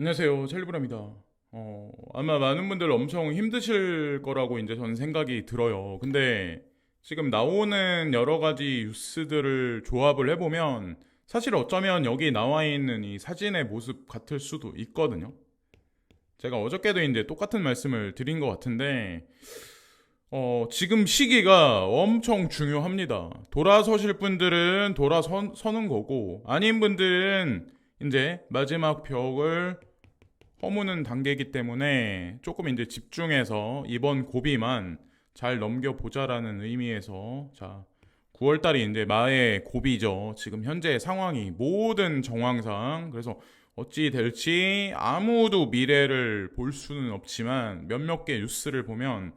안녕하세요. 첼리브라입니다. 어, 아마 많은 분들 엄청 힘드실 거라고 이제 저는 생각이 들어요. 근데 지금 나오는 여러 가지 뉴스들을 조합을 해보면 사실 어쩌면 여기 나와 있는 이 사진의 모습 같을 수도 있거든요. 제가 어저께도 이제 똑같은 말씀을 드린 것 같은데, 어, 지금 시기가 엄청 중요합니다. 돌아서실 분들은 돌아서는 거고, 아닌 분들은 이제 마지막 벽을 허무는 단계이기 때문에 조금 이제 집중해서 이번 고비만 잘 넘겨보자라는 의미에서 자 9월달이 이제 마의 고비죠. 지금 현재 상황이 모든 정황상 그래서 어찌 될지 아무도 미래를 볼 수는 없지만 몇몇 개 뉴스를 보면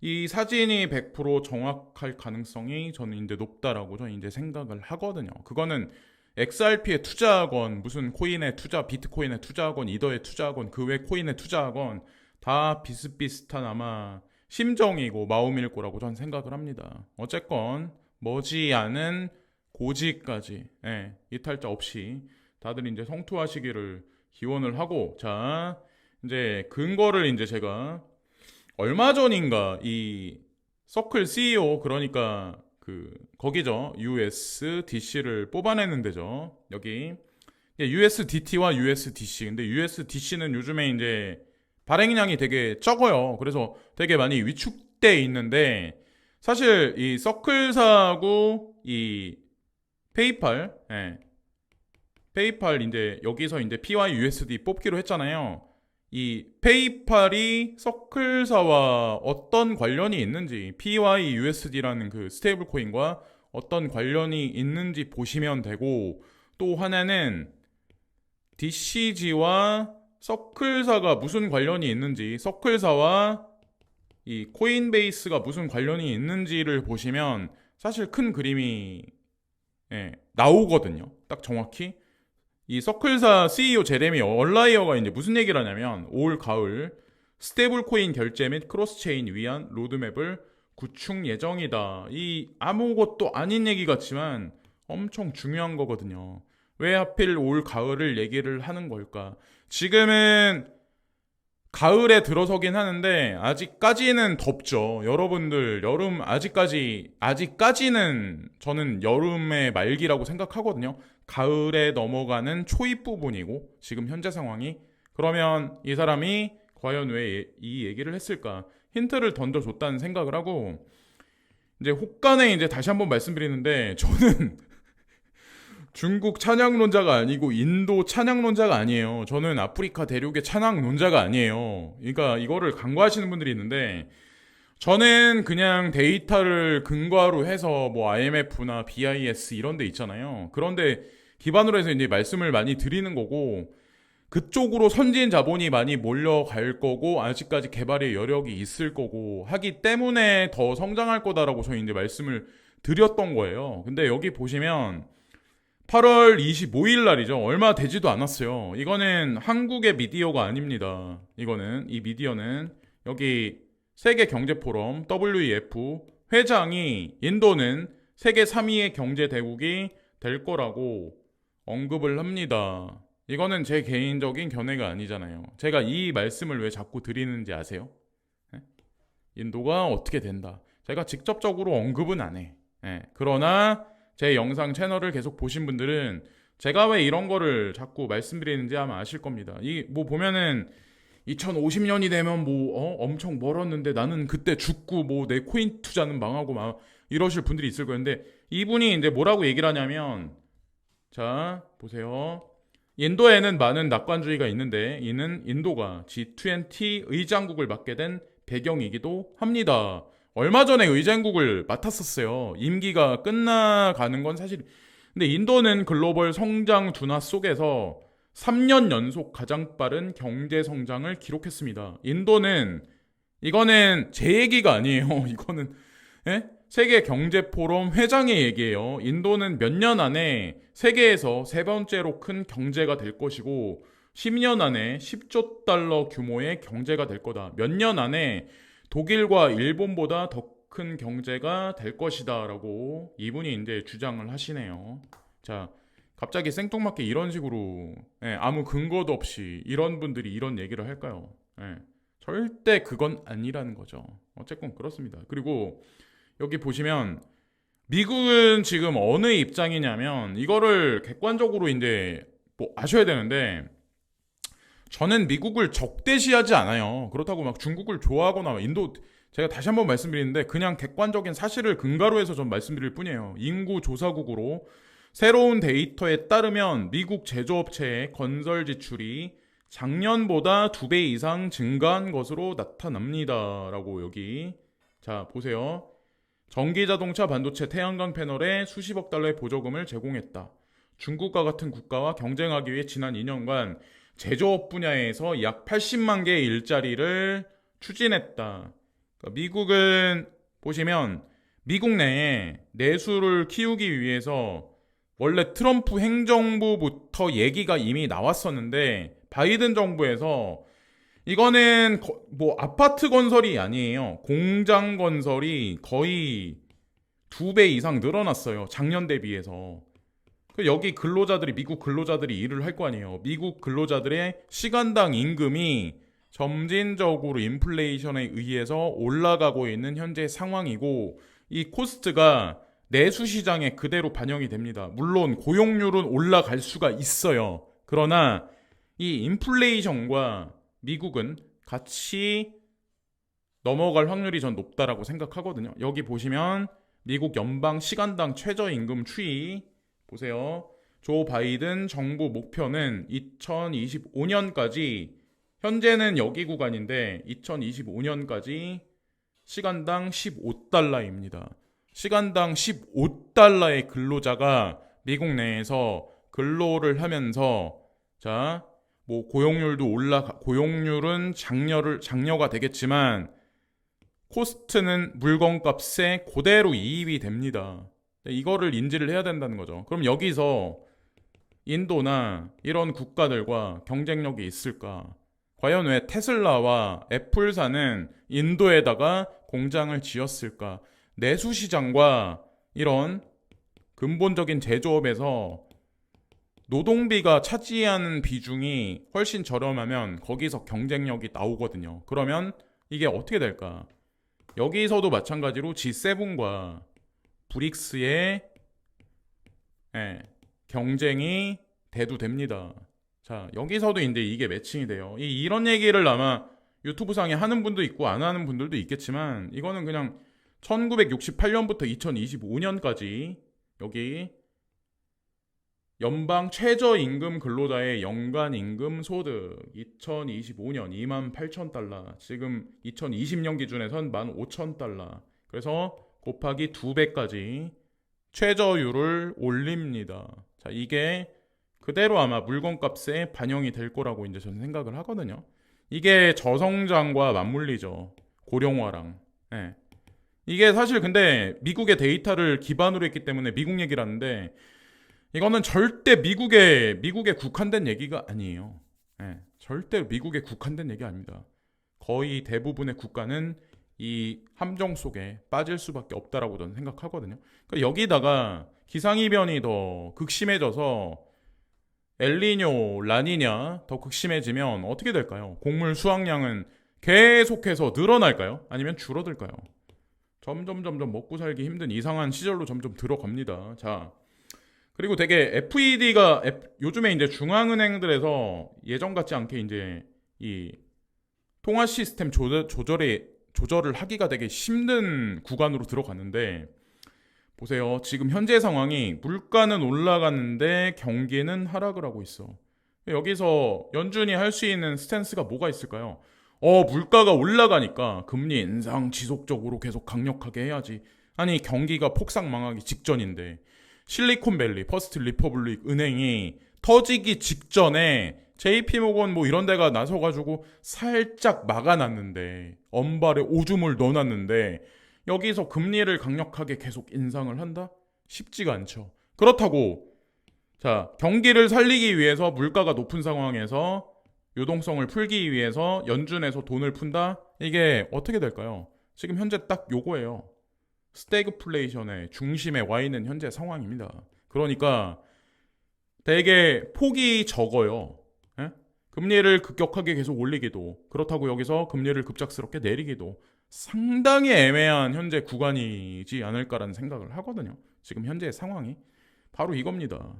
이 사진이 100% 정확할 가능성이 저는 이제 높다라고 저는 이제 생각을 하거든요. 그거는 XRP에 투자하건 무슨 코인에 투자, 비트코인에 투자하건 이더에 투자하건 그 외 코인에 투자하건 다 비슷비슷한 아마 심정이고 마음일 거라고 저는 생각을 합니다. 어쨌건 머지않은 고지까지 예, 이탈자 없이 다들 이제 성투하시기를 기원을 하고 자 이제 근거를 이제 제가 얼마 전인가 이 서클 CEO 그러니까 그 거기죠. USDC를 뽑아내는 데죠. 여기. USDT와 USDC 근데 USDC는 요즘에 이제 발행량이 되게 적어요. 그래서 되게 많이 위축돼 있는데 사실 이 서클사하고 이 페이팔 예. 페이팔 이제 여기서 이제 PYUSD 뽑기로 했잖아요 이 페이팔이 서클사와 어떤 관련이 있는지 PYUSD라는 그 스테이블 코인과 어떤 관련이 있는지 보시면 되고 또 하나는 DCG와 서클사가 무슨 관련이 있는지 서클사와 이 코인베이스가 무슨 관련이 있는지를 보시면 사실 큰 그림이 예, 나오거든요. 딱 정확히 이 서클사 CEO 제레미 얼라이어가 이제 무슨 얘기를 하냐면 올 가을 스테이블 코인 결제 및 크로스 체인 위한 로드맵을 구축 예정이다. 이 아무것도 아닌 얘기 같지만 엄청 중요한 거거든요. 왜 하필 올 가을을 얘기를 하는 걸까? 지금은 가을에 들어서긴 하는데 아직까지는 덥죠. 여러분들 여름 아직까지 아직까지는 저는 여름의 말기라고 생각하거든요. 가을에 넘어가는 초입 부분이고 지금 현재 상황이 그러면 이 사람이 과연 왜 이 얘기를 했을까? 힌트를 던져줬다는 생각을 하고 이제 혹간에 이제 다시 한번 말씀드리는데 저는 중국 찬양론자가 아니고 인도 찬양론자가 아니에요. 저는 아프리카 대륙의 찬양론자가 아니에요. 그러니까 이거를 간과하시는 분들이 있는데 저는 그냥 데이터를 근거로 해서 뭐 IMF나 BIS 이런 데 있잖아요. 그런데 기반으로 해서 이제 말씀을 많이 드리는 거고 그쪽으로 선진 자본이 많이 몰려갈 거고 아직까지 개발의 여력이 있을 거고 하기 때문에 더 성장할 거다라고 저희 이제 말씀을 드렸던 거예요. 근데 여기 보시면 8월 25일 날이죠. 얼마 되지도 않았어요. 이거는 한국의 미디어가 아닙니다. 이거는 이 미디어는 여기 세계 경제 포럼 WEF 회장이 인도는 세계 3위의 경제 대국이 될 거라고 언급을 합니다. 이거는 제 개인적인 견해가 아니잖아요. 제가 이 말씀을 왜 자꾸 드리는지 아세요? 예? 인도가 어떻게 된다. 제가 직접적으로 언급은 안 해. 예. 그러나 제 영상 채널을 계속 보신 분들은 제가 왜 이런 거를 자꾸 말씀드리는지 아마 아실 겁니다. 이 뭐 보면은 2050년이 되면 뭐 어? 엄청 멀었는데 나는 그때 죽고 뭐 내 코인 투자는 망하고 막 이러실 분들이 있을 거예요. 근데 이분이 이제 뭐라고 얘기를 하냐면 자, 보세요. 인도에는 많은 낙관주의가 있는데 이는 인도가 G20 의장국을 맡게 된 배경이기도 합니다. 얼마 전에 의장국을 맡았었어요. 임기가 끝나가는 건 사실 근데 인도는 글로벌 성장 둔화 속에서 3년 연속 가장 빠른 경제 성장을 기록했습니다. 인도는 이거는 제 얘기가 아니에요. 이거는 예? 세계 경제 포럼 회장의 얘기예요. 인도는 몇 년 안에 세계에서 세 번째로 큰 경제가 될 것이고 10년 안에 10조 달러 규모의 경제가 될 거다. 몇 년 안에 독일과 일본보다 더 큰 경제가 될 것이다라고 이분이 이제 주장을 하시네요. 자, 갑자기 생뚱맞게 이런 식으로 예, 아무 근거도 없이 이런 분들이 이런 얘기를 할까요? 예, 절대 그건 아니라는 거죠. 어쨌건 그렇습니다. 그리고 여기 보시면 미국은 지금 어느 입장이냐면 이거를 객관적으로 이제 뭐 아셔야 되는데 저는 미국을 적대시하지 않아요. 그렇다고 막 중국을 좋아하거나 인도 제가 다시 한번 말씀드리는데 그냥 객관적인 사실을 근거로 해서 전 말씀드릴 뿐이에요. 인구 조사국으로 새로운 데이터에 따르면 미국 제조업체의 건설 지출이 작년보다 두 배 이상 증가한 것으로 나타납니다. 라고 여기 자 보세요. 전기 자동차 반도체 태양광 패널에 수십억 달러의 보조금을 제공했다. 중국과 같은 국가와 경쟁하기 위해 지난 2년간 제조업 분야에서 약 80만 개의 일자리를 추진했다. 그러니까 미국은 보시면 미국 내에 내수를 키우기 위해서 원래 트럼프 행정부부터 얘기가 이미 나왔었는데 바이든 정부에서 이거는 거- 뭐 아파트 건설이 아니에요. 공장 건설이 거의 두 배 이상 늘어났어요. 작년 대비해서. 그 여기 근로자들이 미국 근로자들이 일을 할 거 아니에요. 미국 근로자들의 시간당 임금이 점진적으로 인플레이션에 의해서 올라가고 있는 현재 상황이고 이 코스트가 내수 시장에 그대로 반영이 됩니다. 물론 고용률은 올라갈 수가 있어요. 그러나 이 인플레이션과 미국은 같이 넘어갈 확률이 전 높다라고 생각하거든요. 여기 보시면 미국 연방 시간당 최저임금 추이 보세요. 조 바이든 정부 목표는 2025년까지 현재는 여기 구간인데 2025년까지 시간당 15달러입니다. 시간당 15달러의 근로자가 미국 내에서 근로를 하면서 자, 뭐 고용률도 올라가 고용률은 장려를 장려가 되겠지만 코스트는 물건값에 그대로 이입이 됩니다. 이거를 인지를 해야 된다는 거죠. 그럼 여기서 인도나 이런 국가들과 경쟁력이 있을까? 과연 왜 테슬라와 애플사는 인도에다가 공장을 지었을까? 내수 시장과 이런 근본적인 제조업에서 노동비가 차지하는 비중이 훨씬 저렴하면 거기서 경쟁력이 나오거든요. 그러면 이게 어떻게 될까? 여기서도 마찬가지로 G7과 브릭스의 예, 경쟁이 대두됩니다. 자, 여기서도 이제 이게 매칭이 돼요. 이, 이런 얘기를 아마 유튜브 상에 하는 분도 있고 안 하는 분들도 있겠지만 이거는 그냥 1968년부터 2025년까지 여기 연방 최저임금 근로자의 연간 임금 소득 2025년 2만 8천 달러 지금 2020년 기준에선 1만 5천 달러 그래서 곱하기 2배까지 최저율을 올립니다. 자 이게 그대로 아마 물건값에 반영이 될 거라고 이제 저는 생각을 하거든요. 이게 저성장과 맞물리죠. 고령화랑. 예. 이게 사실 근데 미국의 데이터를 기반으로 했기 때문에 미국 얘기를 하는데 이거는 절대 미국에 미국에 국한된 얘기가 아니에요. 예. 절대 미국에 국한된 얘기 아닙니다. 거의 대부분의 국가는 이 함정 속에 빠질 수밖에 없다라고 저는 생각하거든요. 그러니까 여기다가 기상이변이 더 극심해져서 엘리뇨, 라니냐 더 극심해지면 어떻게 될까요? 곡물 수확량은 계속해서 늘어날까요? 아니면 줄어들까요? 점점 점점 먹고 살기 힘든 이상한 시절로 점점 들어갑니다. 자, 그리고 되게 FED가 요즘에 이제 중앙은행들에서 예전 같지 않게 이제 이 통화 시스템 조절, 조절에 조절을 하기가 되게 힘든 구간으로 들어갔는데 보세요. 지금 현재 상황이 물가는 올라갔는데 경기는 하락을 하고 있어. 여기서 연준이 할 수 있는 스탠스가 뭐가 있을까요? 어, 물가가 올라가니까 금리 인상 지속적으로 계속 강력하게 해야지. 아니, 경기가 폭삭 망하기 직전인데 실리콘밸리, 퍼스트 리퍼블릭 은행이 터지기 직전에 JP 모건 뭐 이런 데가 나서가지고 살짝 막아놨는데 엄발에 오줌을 넣어놨는데 여기서 금리를 강력하게 계속 인상을 한다? 쉽지가 않죠. 그렇다고 자 경기를 살리기 위해서 물가가 높은 상황에서 유동성을 풀기 위해서 연준에서 돈을 푼다? 이게 어떻게 될까요? 지금 현재 딱 요거예요. 스태그플레이션의 중심에 와 있는 현재 상황입니다. 그러니까 되게 폭이 적어요. 예? 금리를 급격하게 계속 올리기도 그렇다고 여기서 금리를 급작스럽게 내리기도 상당히 애매한 현재 구간이지 않을까라는 생각을 하거든요. 지금 현재의 상황이 바로 이겁니다.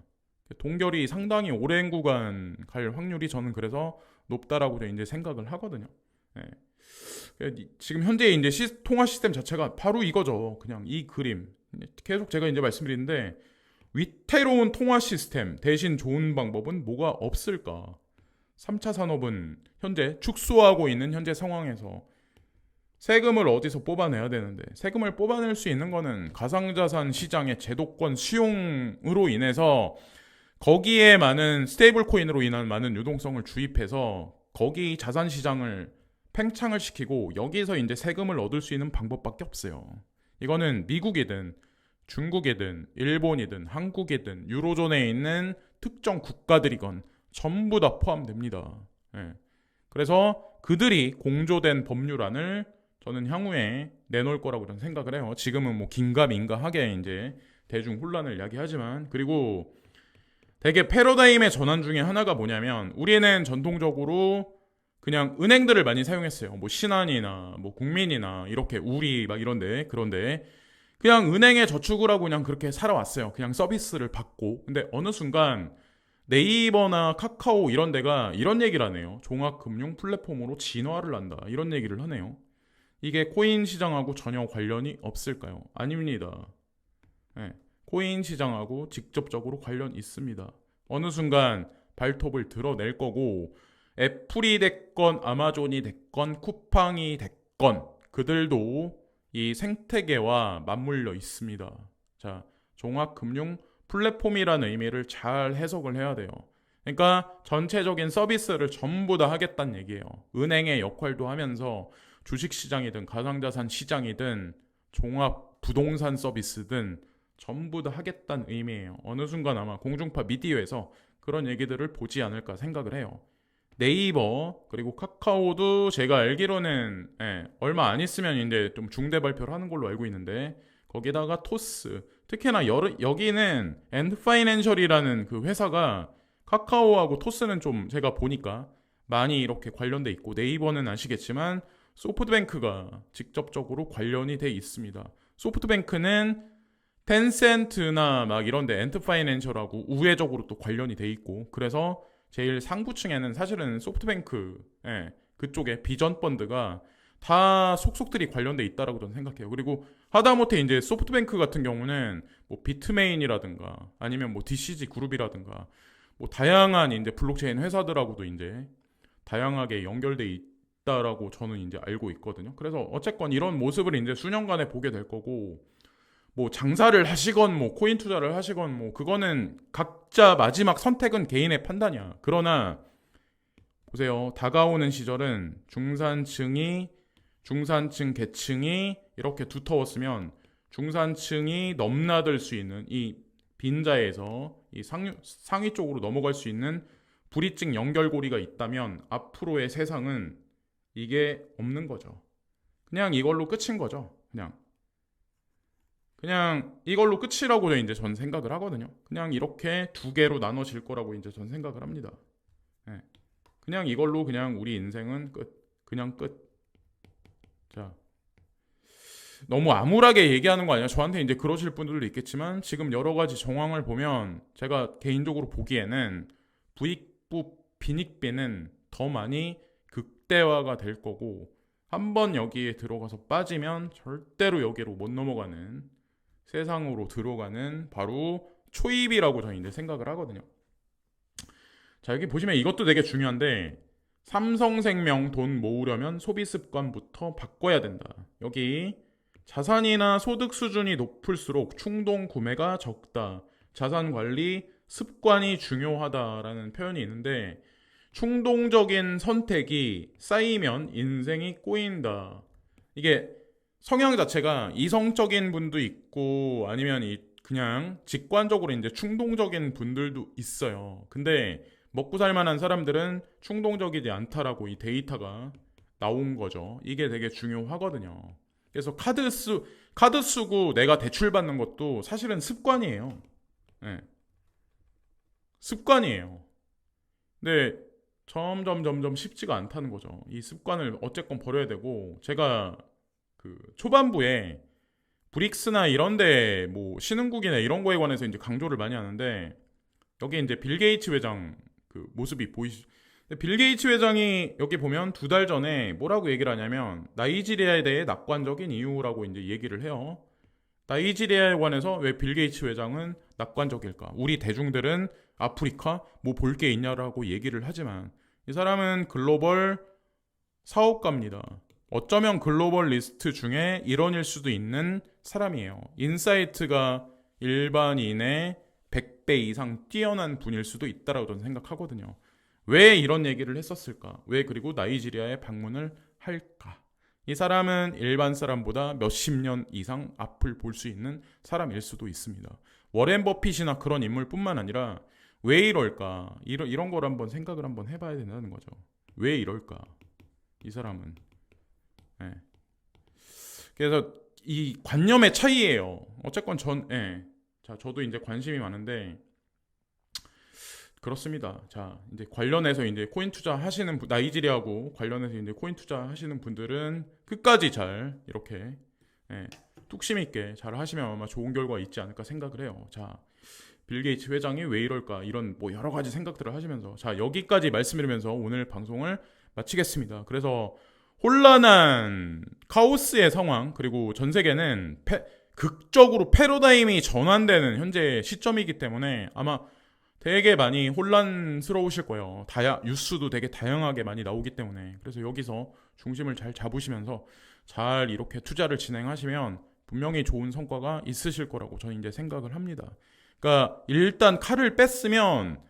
동결이 상당히 오랜 구간 갈 확률이 저는 그래서 높다라고 이제 생각을 하거든요. 예. 지금 현재 이제 시- 통화 시스템 자체가 바로 이거죠. 그냥 이 그림. 계속 제가 이제 말씀드리는데 위태로운 통화 시스템 대신 좋은 방법은 뭐가 없을까? 3차 산업은 현재 축소하고 있는 현재 상황에서 세금을 어디서 뽑아내야 되는데 세금을 뽑아낼 수 있는 거는 가상자산 시장의 제도권 수용으로 인해서 거기에 많은 스테이블 코인으로 인한 많은 유동성을 주입해서 거기 자산 시장을 팽창을 시키고 여기서 이제 세금을 얻을 수 있는 방법밖에 없어요. 이거는 미국이든 중국이든 일본이든 한국이든 유로존에 있는 특정 국가들이건 전부 다 포함됩니다. 예. 그래서 그들이 공조된 법률안을 저는 향후에 내놓을 거라고 저는 생각을 해요. 지금은 뭐 긴가민가하게 이제 대중 혼란을 야기하지만 그리고 되게 패러다임의 전환 중에 하나가 뭐냐면 우리는 전통적으로 그냥 은행들을 많이 사용했어요. 뭐 신한이나 뭐 국민이나 이렇게 우리 막 이런데 그런데 그냥 은행에 저축을 하고 그냥 그렇게 살아왔어요. 그냥 서비스를 받고. 근데 어느 순간 네이버나 카카오 이런 데가 이런 얘기를 하네요. 종합금융 플랫폼으로 진화를 한다. 이런 얘기를 하네요. 이게 코인 시장하고 전혀 관련이 없을까요? 아닙니다. 예, 코인 시장하고 직접적으로 관련 있습니다. 어느 순간 발톱을 드러낼 거고 애플이 됐건 아마존이 됐건 쿠팡이 됐건 그들도 이 생태계와 맞물려 있습니다. 자, 종합금융 플랫폼이라는 의미를 잘 해석을 해야 돼요. 그러니까 전체적인 서비스를 전부 다 하겠다는 얘기예요. 은행의 역할도 하면서 주식 시장이든 가상자산 시장이든 종합 부동산 서비스든 전부 다 하겠다는 의미예요. 어느 순간 아마 공중파 미디어에서 그런 얘기들을 보지 않을까 생각을 해요. 네이버 그리고 카카오도 제가 알기로는 예, 얼마 안 있으면 이제 좀 중대 발표를 하는 걸로 알고 있는데 거기다가 토스 특히나 여, 여기는 엔드파이낸셜이라는 그 회사가 카카오하고 토스는 좀 제가 보니까 많이 이렇게 관련돼 있고 네이버는 아시겠지만 소프트뱅크가 직접적으로 관련이 돼 있습니다. 소프트뱅크는 텐센트나 막 이런데 엔트파이낸셜하고 우회적으로 또 관련이 돼 있고 그래서 제일 상부층에는 사실은 소프트뱅크 예, 그쪽에 비전 펀드가 다 속속들이 관련돼 있다라고 저는 생각해요. 그리고 하다못해 이제 소프트뱅크 같은 경우는 뭐 비트메인이라든가 아니면 뭐 DCG 그룹이라든가 뭐 다양한 이제 블록체인 회사들하고도 이제 다양하게 연결돼 있다라고 저는 이제 알고 있거든요. 그래서 어쨌건 이런 모습을 이제 수년간에 보게 될 거고 뭐 장사를 하시건 뭐 코인 투자를 하시건 뭐 그거는 각자 마지막 선택은 개인의 판단이야. 그러나 보세요. 다가오는 시절은 중산층이 중산층 계층이 이렇게 두터웠으면 중산층이 넘나들 수 있는 이 빈자에서 이 상위, 상위 쪽으로 넘어갈 수 있는 불이증 연결고리가 있다면 앞으로의 세상은 이게 없는 거죠. 그냥 이걸로 끝인 거죠. 그냥 그냥 이걸로 끝이라고 이제 전 생각을 하거든요. 그냥 이렇게 두 개로 나눠질 거라고 이제 전 생각을 합니다. 예. 그냥 이걸로 그냥 우리 인생은 끝. 그냥 끝. 자. 너무 암울하게 얘기하는 거 아니야? 저한테 이제 그러실 분들도 있겠지만 지금 여러 가지 정황을 보면 제가 개인적으로 보기에는 부익부 빈익빈은 더 많이 극대화가 될 거고 한 번 여기에 들어가서 빠지면 절대로 여기로 못 넘어가는 세상으로 들어가는 바로 초입이라고 저는 이제 생각을 하거든요. 자, 여기 보시면 이것도 되게 중요한데 삼성생명 돈 모으려면 소비 습관부터 바꿔야 된다. 여기 자산이나 소득 수준이 높을수록 충동 구매가 적다. 자산 관리 습관이 중요하다라는 표현이 있는데 충동적인 선택이 쌓이면 인생이 꼬인다. 이게 성향 자체가 이성적인 분도 있고 아니면 이 그냥 직관적으로 이제 충동적인 분들도 있어요. 근데 먹고 살 만한 사람들은 충동적이지 않다라고 이 데이터가 나온 거죠. 이게 되게 중요하거든요. 그래서 카드 쓰 카드 쓰고 내가 대출 받는 것도 사실은 습관이에요. 예. 습관이에요. 근데 점점 점점 쉽지가 않다는 거죠. 이 습관을 어쨌건 버려야 되고 제가 그 초반부에 브릭스나 이런데 뭐 신흥국이나 이런 거에 관해서 이제 강조를 많이 하는데 여기 이제 빌 게이츠 회장 그 모습이 보이시. 빌 게이츠 회장이 여기 보면 두 달 전에 뭐라고 얘기를 하냐면 나이지리아에 대해 낙관적인 이유라고 이제 얘기를 해요. 나이지리아에 관해서 왜 빌 게이츠 회장은 낙관적일까? 우리 대중들은 아프리카 뭐 볼 게 있냐라고 얘기를 하지만 이 사람은 글로벌 사업가입니다. 어쩌면 글로벌 리스트 중에 일원일 수도 있는 사람이에요. 인사이트가 일반인의 100배 이상 뛰어난 분일 수도 있다라고 저는 생각하거든요. 왜 이런 얘기를 했었을까? 왜 그리고 나이지리아에 방문을 할까? 이 사람은 일반 사람보다 몇십 년 이상 앞을 볼 수 있는 사람일 수도 있습니다. 워렌 버핏이나 그런 인물뿐만 아니라 왜 이럴까? 이런 이런 걸 한번 생각을 한번 해봐야 된다는 거죠. 왜 이럴까? 이 사람은. 예. 그래서 이 관념의 차이예요. 어쨌건 전, 예. 자, 저도 이제 관심이 많은데 그렇습니다. 자, 이제 관련해서 이제 코인 투자 하시는 분, 나이지리아하고 관련해서 이제 코인 투자 하시는 분들은 끝까지 잘 이렇게 예, 뚝심 있게 잘 하시면 아마 좋은 결과 있지 않을까 생각을 해요. 자, 빌 게이츠 회장이 왜 이럴까 이런 뭐 여러 가지 생각들을 하시면서 자 여기까지 말씀드리면서 오늘 방송을 마치겠습니다. 그래서 혼란한 카오스의 상황 그리고 전 세계는 패- 극적으로 패러다임이 전환되는 현재 시점이기 때문에 아마 되게 많이 혼란스러우실 거예요. 다야 뉴스도 되게 다양하게 많이 나오기 때문에 그래서 여기서 중심을 잘 잡으시면서 잘 이렇게 투자를 진행하시면 분명히 좋은 성과가 있으실 거라고 저는 이제 생각을 합니다. 그러니까 일단 칼을 뺐으면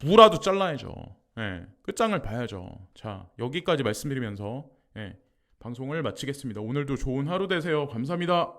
무라도 잘라야죠. 예, 끝장을 봐야죠. 자, 여기까지 말씀드리면서 예, 방송을 마치겠습니다. 오늘도 좋은 하루 되세요. 감사합니다.